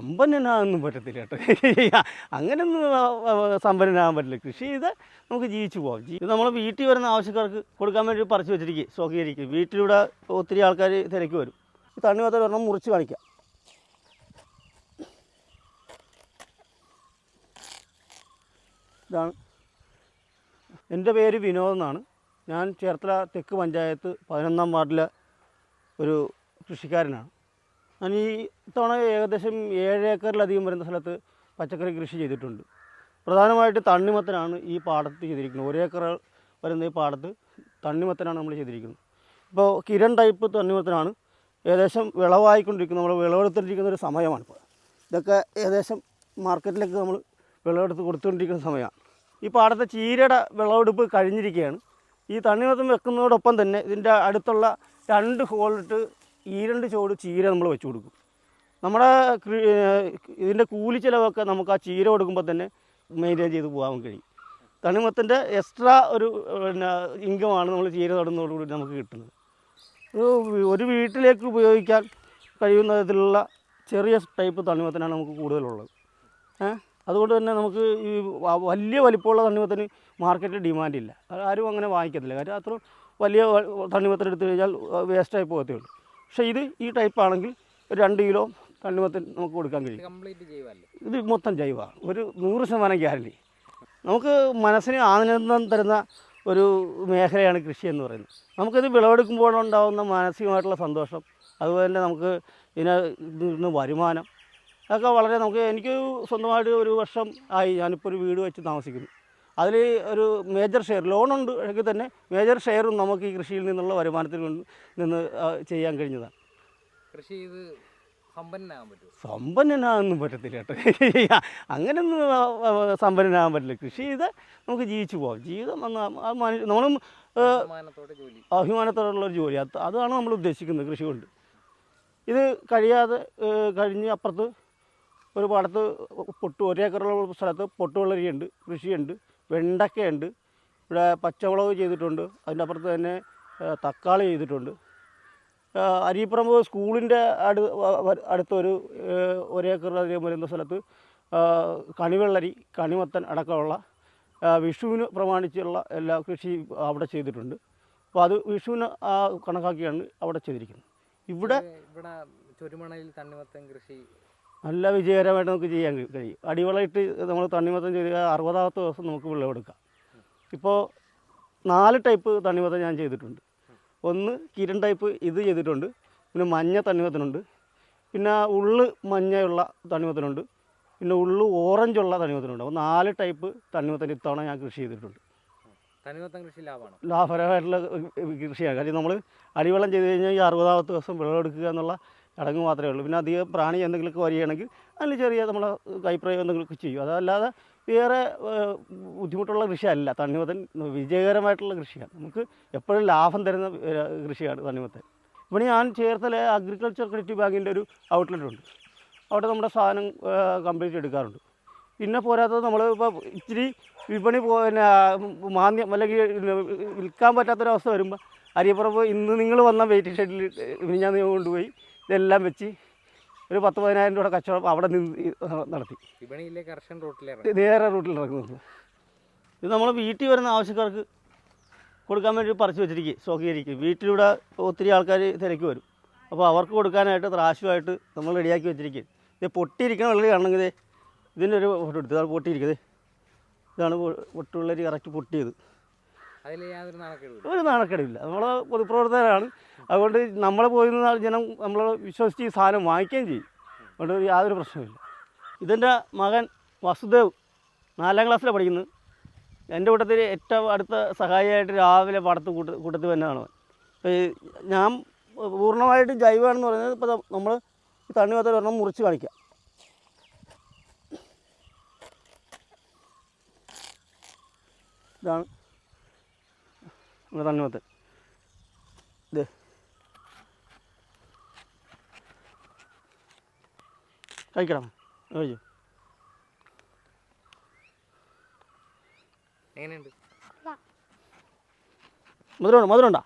സമ്പന്നനാകാനൊന്നും പറ്റത്തില്ല കേട്ടോ. അങ്ങനെയൊന്നും സമ്പന്നനാകാൻ പറ്റില്ല. കൃഷി ചെയ്ത് നമുക്ക് ജീവിച്ചു പോകാം. ഇത് നമ്മൾ വീട്ടിൽ വരുന്ന ആവശ്യക്കാർക്ക് കൊടുക്കാൻ വേണ്ടി പറിച്ചു വെച്ചിരിക്കും സ്വകീകരിക്കും വീട്ടിലൂടെ ഒത്തിരി ആൾക്കാർ തിരക്ക് വരും. ഈ തണ്ണി മാത്രം ഒരെണ്ണം മുറിച്ച് കാണിക്കാം. ഇതാണ്. എന്റെ പേര് വിനോദ് എന്നാണ്. ഞാൻ ചേർത്തല തെക്ക് പഞ്ചായത്ത് പതിനൊന്നാം വാർഡിലെ ഒരു കൃഷിക്കാരനാണ്. ഞാൻ ഈ ഇത്തവണ ഏകദേശം ഏഴ് ഏക്കറിലധികം വരുന്ന സ്ഥലത്ത് പച്ചക്കറി കൃഷി ചെയ്തിട്ടുണ്ട്. പ്രധാനമായിട്ട് തണ്ണിമത്തനാണ് ഈ പാടത്ത് ചെയ്തിരിക്കുന്നത്. ഒരു ഏക്കർ വരുന്ന ഈ പാടത്ത് തണ്ണിമത്തനാണ് നമ്മൾ ചെയ്തിരിക്കുന്നത്. ഇപ്പോൾ കിരൺ ടൈപ്പ് തണ്ണിമത്തനാണ്. ഏകദേശം വിളവായിക്കൊണ്ടിരിക്കുന്നത് നമ്മൾ വിളവെടുത്തിരിക്കുന്ന ഒരു സമയമാണ് ഇപ്പോൾ. ഇതൊക്കെ ഏകദേശം മാർക്കറ്റിലേക്ക് നമ്മൾ വിളവെടുത്ത് കൊടുത്തുകൊണ്ടിരിക്കുന്ന സമയമാണ്. ഈ പാടത്തെ ചീരയുടെ വിളവെടുപ്പ് കഴിഞ്ഞിരിക്കുകയാണ്. ഈ തണ്ണിമത്തം വെക്കുന്നതോടൊപ്പം തന്നെ ഇതിന്റെ അടുത്തുള്ള രണ്ട് ഹോളിട്ട് ഈ രണ്ട് ചോട് ചീര നമ്മൾ വെച്ച് കൊടുക്കും. നമ്മുടെ ഇതിന്റെ കൂലി ചിലവൊക്കെ നമുക്ക് ആ ചീര കൊടുക്കുമ്പോൾ തന്നെ മെയിന്റെയിൻ ചെയ്ത് പോകാൻ കഴിയും. തണ്ണിമത്തന്റെ എക്സ്ട്രാ ഒരു പിന്നെ ഇൻകമാണ് നമ്മൾ ചീര തൊടുന്നതോടുകൂടി നമുക്ക് കിട്ടുന്നത്. ഒരു വീട്ടിലേക്ക് ഉപയോഗിക്കാൻ കഴിയുന്ന വിധത്തിലുള്ള ചെറിയ ടൈപ്പ് തണ്ണിമത്തനാണ് നമുക്ക് കൂടുതലുള്ളത്? അതുകൊണ്ട് തന്നെ നമുക്ക് ഈ വലിയ വലിപ്പമുള്ള തണ്ണിമത്തന് മാർക്കറ്റിൽ ഡിമാൻഡില്ല ആരും അങ്ങനെ വാങ്ങിക്കത്തില്ല. കാര്യം അത്ര വലിയ തണ്ണിമത്തൻ എടുത്തു കഴിഞ്ഞാൽ വേസ്റ്റായി പോകത്തേ ഉള്ളൂ. പക്ഷേ ഇത് ഈ ടൈപ്പ് ആണെങ്കിൽ ഒരു രണ്ട് കിലോ തണ്ണിമത്തൻ നമുക്ക് കൊടുക്കാൻ കഴിയും. ഇത് മൊത്തം ജൈവമാണ് ഒരു നൂറ് ശതമാനം ഗ്യാരണ്ടി. നമുക്ക് മനസ്സിന് ആനന്ദം തരുന്ന ഒരു മേഖലയാണ് കൃഷി എന്ന് പറയുന്നത്. നമുക്കിത് വിളവെടുക്കുമ്പോഴുണ്ടാകുന്ന മാനസികമായിട്ടുള്ള സന്തോഷം അതുപോലെ തന്നെ നമുക്ക് ഇതിന് നിന്ന് വരുമാനം അതൊക്കെ വളരെ നമുക്ക് എനിക്ക് സ്വന്തമായിട്ട് ഒരു വർഷം ആയി ഞാനിപ്പോൾ ഒരു വീട് വെച്ച് താമസിക്കുന്നു. അതിൽ ഒരു മേജർ ഷെയർ ലോണുണ്ട് എങ്കിൽ തന്നെ മേജർ ഷെയറും നമുക്ക് ഈ കൃഷിയിൽ നിന്നുള്ള വരുമാനത്തിൽ നിന്ന് ചെയ്യാൻ കഴിഞ്ഞതാണ്. കൃഷി ചെയ്ത് സമ്പന്നനാകാനൊന്നും പറ്റത്തില്ല കേട്ടോ. അങ്ങനെയൊന്നും സമ്പന്നനാകാൻ പറ്റില്ല. കൃഷി ചെയ്ത് നമുക്ക് ജീവിച്ചു പോകാം. ജീവിതം നമ്മളും അഭിമാനത്തോടുള്ളൊരു ജോലി. അതാണ് നമ്മൾ ഉദ്ദേശിക്കുന്നത് കൃഷി കൊണ്ട്. ഇത് കഴിയാതെ കഴിഞ്ഞ് അപ്പുറത്ത് ഒരു പാടത്ത് പൊട്ടു ഒരേക്കറുള്ള സ്ഥലത്ത് പൊട്ടുവെള്ളരിയുണ്ട് കൃഷിയുണ്ട്. വെണ്ടക്കയുണ്ട്. ഇവിടെ പച്ചമുളക് ചെയ്തിട്ടുണ്ട്. അതിന്റെ അപ്പുറത്ത് തന്നെ തക്കാളി ചെയ്തിട്ടുണ്ട്. അരിപ്പറമ്പ് സ്കൂളിന്റെ അടു അടുത്തൊരു ഏ, ഒരേക്കറിലധികം വരുന്ന സ്ഥലത്ത് കണിവെള്ളരി കണിമത്തൻ അടക്കമുള്ള വിഷുവിന് പ്രമാണിച്ചുള്ള എല്ലാ കൃഷി അവിടെ ചെയ്തിട്ടുണ്ട്. അപ്പോൾ അത് വിഷുവിന് കണക്കാക്കിയാണ് അവിടെ ചെയ്തിരിക്കുന്നത്. ഇവിടെ ഇവിടെ ചുരുമണയിൽ തണ്ണിമത്തൻ കൃഷി നല്ല വിജയകരമായിട്ട് നമുക്ക് ചെയ്യാൻ കഴി- കഴിയും. അടിവളയിട്ട് നമ്മൾ തണ്ണിമത്തം ചെയ്ത് അറുപതാമത്തെ ദിവസം നമുക്ക് വിളവെടുക്കാം ഇപ്പോൾ നാല് ടൈപ്പ് തണ്ണിമത്തം ഞാൻ ചെയ്തിട്ടുണ്ട്. ഒന്ന് കിരൺ ടൈപ്പ് ഇത് ചെയ്തിട്ടുണ്ട്. പിന്നെ മഞ്ഞ തണ്ണിമത്തനുണ്ട്. പിന്നെ ഉള്ള് മഞ്ഞയുള്ള തണ്ണിമത്തനുണ്ട്. പിന്നെ ഉള്ളു ഓറഞ്ചുള്ള തണ്ണിമത്തനുണ്ട്. അപ്പോൾ നാല് ടൈപ്പ് തണ്ണിമത്തൻ ഇത്തവണ ഞാൻ കൃഷി ചെയ്തിട്ടുണ്ട്. കൃഷി ലാഭമാണോ? ലാഭകരമായിട്ടുള്ള കൃഷിയാണ്. കാര്യം നമ്മൾ അടിവെള്ളം ചെയ്ത് കഴിഞ്ഞാൽ ഈ അറുപതാമത്തെ ദിവസം വിളവെടുക്കുക എന്നുള്ള ചടങ്ങ് മാത്രമേ ഉള്ളൂ. പിന്നെ അധികം പ്രാണി എന്തെങ്കിലുമൊക്കെ വരികയാണെങ്കിൽ അതിന് ചെറിയ നമ്മൾ കൈപ്രയോഗം എന്തെങ്കിലുമൊക്കെ ചെയ്യും. അതല്ലാതെ വേറെ ബുദ്ധിമുട്ടുള്ള കൃഷിയല്ല. തണ്ണിമത്തൻ വിജയകരമായിട്ടുള്ള കൃഷിയാണ്. നമുക്ക് എപ്പോഴും ലാഭം തരുന്ന കൃഷിയാണ് തണ്ണിമത്തൻ. ഇവിടെ ഞാൻ ചേർത്തല അഗ്രികൾച്ചർ ക്രെഡിറ്റ് ബാങ്കിന്റെ ഒരു ഔട്ട്ലെറ്റ് ഉണ്ട്. അവിടെ നമ്മുടെ സാധനം കംപ്ലീറ്റ് എടുക്കാറുണ്ട്. പിന്നെ പോരാത്തത് നമ്മൾ ഇപ്പോൾ ഇച്ചിരി വിപണി പിന്നെ മാന്യം അല്ലെങ്കിൽ വിൽക്കാൻ പറ്റാത്തൊരവസ്ഥ വരുമ്പോൾ അരിയപ്പുറപ്പ് ഇന്ന് നിങ്ങൾ വന്ന വെയിറ്റിംഗ് ഷെഡിൽ ഞാൻ കൊണ്ടുപോയി ഇതെല്ലാം വെച്ച് ഒരു പത്ത് പതിനായിരം രൂപയുടെ കച്ചവടം അവിടെ നിന്ന് നടത്തി. വിപണിയിലെ കർഷകൻ നേരെ റൂട്ടിൽ ഇറങ്ങുന്നത് ഇത് നമ്മൾ വീട്ടിൽ വരുന്ന ആവശ്യക്കാർക്ക് കൊടുക്കാൻ വേണ്ടി പറിച്ച് വെച്ചിരിക്കും സ്വകീകരിക്കും വീട്ടിലൂടെ ഒത്തിരി ആൾക്കാർ തിരക്ക് വരും. അപ്പോൾ അവർക്ക് കൊടുക്കാനായിട്ട് ത്രാശുമായിട്ട് നമ്മൾ റെഡിയാക്കി വെച്ചിരിക്കും. ഇത് പൊട്ടിയിരിക്കണ വെള്ളരി കാണണമെങ്കിൽ ഇതിന്റെ ഒരു ഫോട്ടോ എടുത്ത്? അത് പൊട്ടിയിരിക്കുന്നത്. ഇതാണ് പൊട്ടുള്ളരി കറക്റ്റ് പൊട്ടിയത്. അതിൽ യാതൊരു നാണക്കേടില്ല ഒരു നാണക്കേടില്ല നമ്മൾ പൊതുപ്രവർത്തകരാണ്. അതുകൊണ്ട് നമ്മൾ പോയിരുന്ന ജനം നമ്മൾ വിശ്വസിച്ച് ഈ സാധനം വാങ്ങിക്കുകയും ചെയ്യും. അതുകൊണ്ട് യാതൊരു പ്രശ്നമില്ല ഇതെന്റെ മകൻ വസുദേവ് നാലാം ക്ലാസ്സിലാണ് പഠിക്കുന്നത്. എന്റെ കൂട്ടത്തിൽ ഏറ്റവും അടുത്ത സഹായിയായിട്ട് രാവിലെ പടത്ത് കൂട്ട കൂട്ടത്തിൽ തന്നെയാണ് ഞാൻ പൂർണമായിട്ട് ജൈവമാണെന്ന് പറയുന്നത് ഇപ്പോൾ നമ്മൾ ഈ തണ്ണിമത്തൻ ഒരെണ്ണം മുറിച്ച് കാണിക്കാം. ഇതാണ് നമ്മുടെ തണ്ണിമത്തൻ. ഇത് കഴിക്കണം കഴിച്ചു എങ്ങനെയുണ്ട്? മധുരമുണ്ടോ? മധുരമുണ്ടോ?